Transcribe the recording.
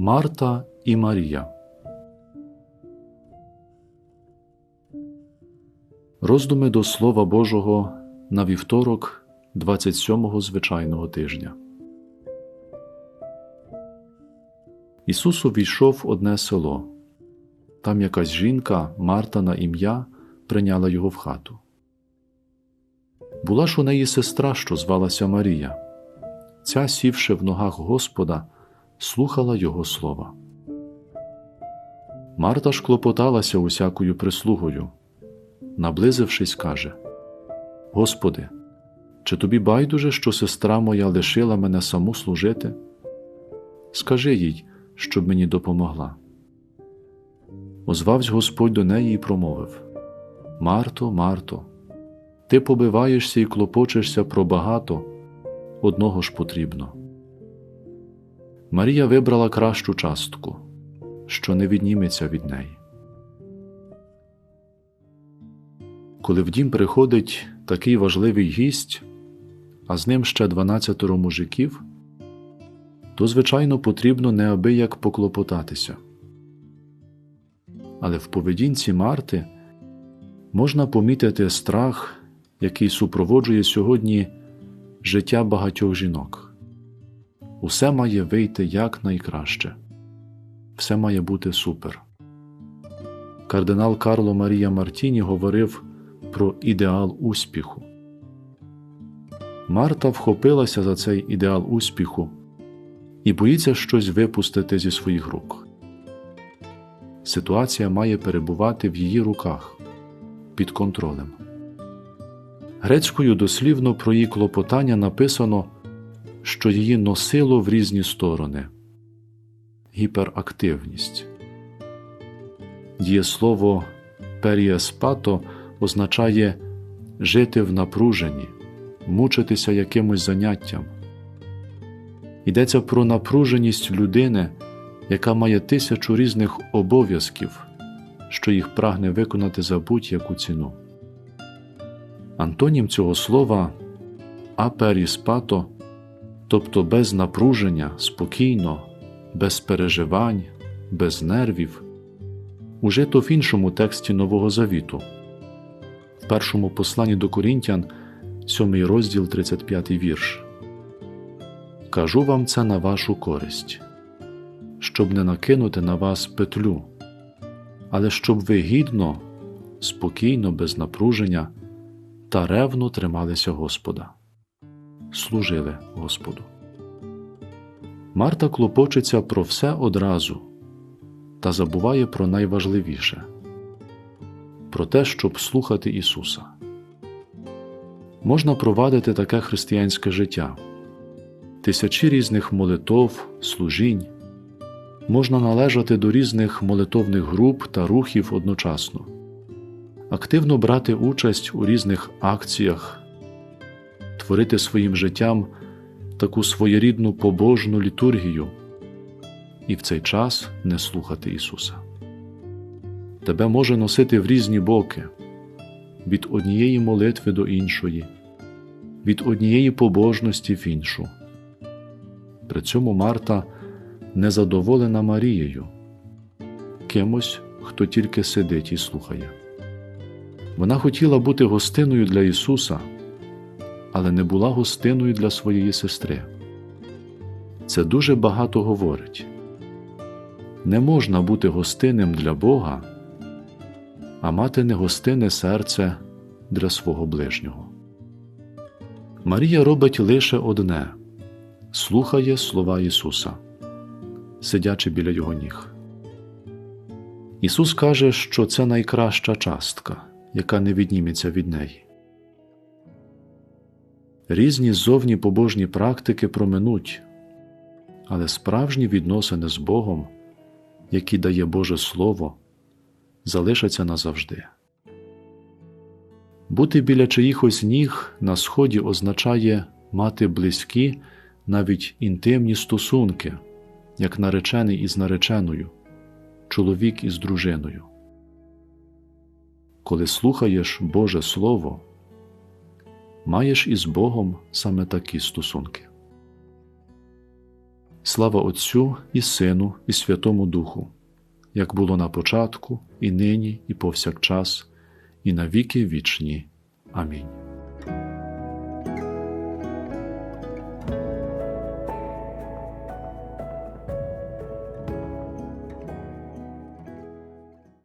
Марта і Марія. Роздуми до Слова Божого на вівторок 27-го звичайного тижня. Ісус увійшов в одне село. Там якась жінка, Марта на ім'я, прийняла його в хату. Була ж у неї сестра, що звалася Марія. Ця, сівши в ногах Господа, слухала Його слова. Марта ж клопоталася усякою прислугою. Наблизившись, каже: Господи, чи тобі байдуже, що сестра моя лишила мене саму служити? Скажи їй, щоб мені допомогла. Озвавсь Господь до неї і промовив: Марто, Марто, ти побиваєшся і клопочешся про багато, одного ж потрібно. Марія вибрала кращу частку, що не відніметься від неї. Коли в дім приходить такий важливий гість, а з ним ще дванадцятеро мужиків, то, звичайно, потрібно неабияк поклопотатися. Але в поведінці Марти можна помітити страх, який супроводжує сьогодні життя багатьох жінок. Усе має вийти якнайкраще, все має бути супер. Кардинал Карло Марія Мартіні говорив про ідеал успіху. Марта вхопилася за цей ідеал успіху і боїться щось випустити зі своїх рук. Ситуація має перебувати в її руках під контролем. Грецькою дослівно про її клопотання написано, що її носило в різні сторони гіперактивність. Дієслово періеспато означає жити в напруженні, мучитися якимось заняттям. Йдеться про напруженість людини, яка має тисячу різних обов'язків, що їх прагне виконати за будь-яку ціну. Антонім цього слова аперіспато, тобто без напруження, спокійно, без переживань, без нервів, ужито в іншому тексті Нового Завіту, в першому посланні до Корінтян, 7 розділ 35 вірш. Кажу вам це на вашу користь, щоб не накинути на вас петлю, але щоб ви гідно, спокійно, без напруження та ревно трималися Господа, служили Господу. Марта клопочеться про все одразу та забуває про найважливіше про те, щоб слухати Ісуса. Можна провадити таке християнське життя, тисячі різних молитов, служінь, можна належати до різних молитовних груп та рухів одночасно, активно брати участь у різних акціях, творити своїм життям таку своєрідну побожну літургію і в цей час не слухати Ісуса. Тебе може носити в різні боки, від однієї молитви до іншої, від однієї побожності в іншу. При цьому Марта незадоволена Марією, кимось, хто тільки сидить і слухає. Вона хотіла бути гостиною для Ісуса, але не була гостиною для своєї сестри. Це дуже багато говорить. Не можна бути гостинним для Бога, а мати негостинне серце для свого ближнього. Марія робить лише одне слухає слова Ісуса, сидячи біля Його ніг. Ісус каже, що це найкраща частка, яка не відніметься від неї. Різні зовні побожні практики проминуть, але справжні відносини з Богом, які дає Боже Слово, залишаться назавжди. Бути біля чиїхось ніг на сході означає мати близькі, навіть інтимні стосунки, як наречений із нареченою, чоловік із дружиною. Коли слухаєш Боже Слово, маєш із Богом саме такі стосунки. Слава Отцю і Сину, і Святому Духу, як було на початку, і нині, і повсякчас, і на віки вічні. Амінь.